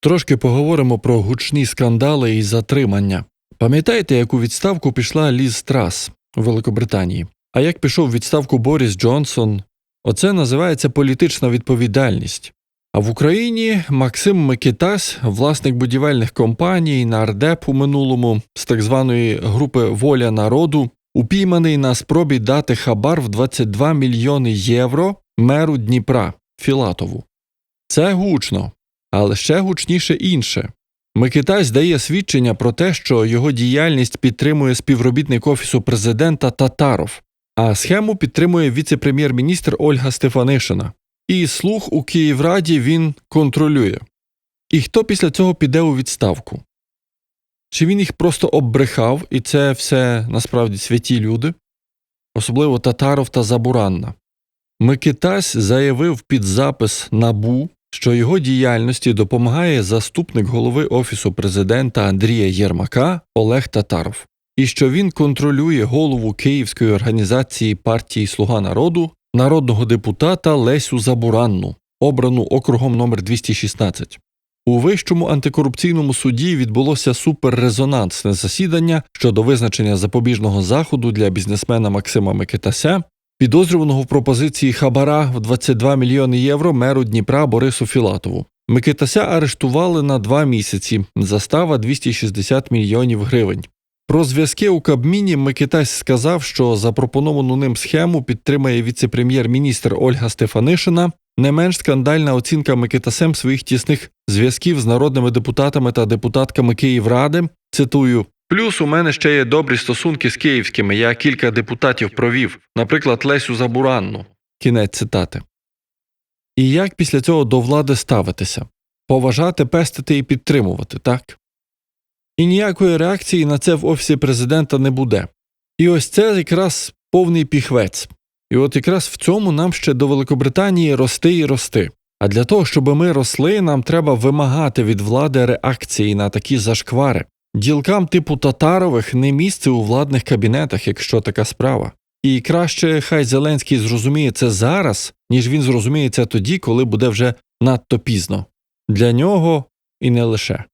Трошки поговоримо про гучні скандали і затримання. Пам'ятаєте, як у відставку пішла Ліз Трас у Великобританії? А як пішов відставку Борис Джонсон? Оце називається політична відповідальність. А в Україні Максим Микитась, власник будівельних компаній, нардеп у минулому з так званої групи Воля народу, упійманий на спробі дати хабар в 22 мільйони євро меру Дніпра Філатову. Це гучно, але ще гучніше інше. Микитась дає свідчення про те, що його діяльність підтримує співробітник офісу президента Татаров, а схему підтримує віце-прем'єр-міністр Ольга Стефанишина. І слух у Київраді він контролює. І хто після цього піде у відставку? Чи він їх просто оббрехав, і це все насправді святі люди, особливо Татаров та Забуранна. Микитась заявив під запис набу, що його діяльності допомагає заступник голови Офісу президента Андрія Єрмака Олег Татаров, і що він контролює голову Київської організації партії Слуга народу народного депутата Лесю Забуранну, обрану округом номер 216. У Вищому антикорупційному суді відбулося суперрезонансне засідання щодо визначення запобіжного заходу для бізнесмена Максима Микитася, підозрюваного в пропозиції хабара в 22 мільйони євро меру Дніпра Борису Філатову. Микитася арештували на два місяці, застава 260 мільйонів гривень. Про зв'язки у Кабміні Микитась сказав, що запропоновану ним схему підтримає віце-прем'єр-міністр Ольга Стефанишина. Не менш скандальна оцінка Микитасем своїх тісних зв'язків з народними депутатами та депутатками Київради. Цитую: Плюс у мене ще є добрі стосунки з київськими. Я кілька депутатів провів, наприклад, Лесю Забуранну. Кінець цитати. І як після цього до влади ставитися? Поважати, пестити і підтримувати, так? І ніякої реакції на це в офісі президента не буде. І ось це якраз повний піхвець. І от якраз в цьому нам ще до Великобританії рости і рости. А для того, щоб ми росли, нам треба вимагати від влади реакції на такі зашквари. Ділкам типу татарових не місце у владних кабінетах, якщо така справа. І краще хай Зеленський зрозуміє це зараз, ніж він зрозуміє це тоді, коли буде вже надто пізно. Для нього і не лише.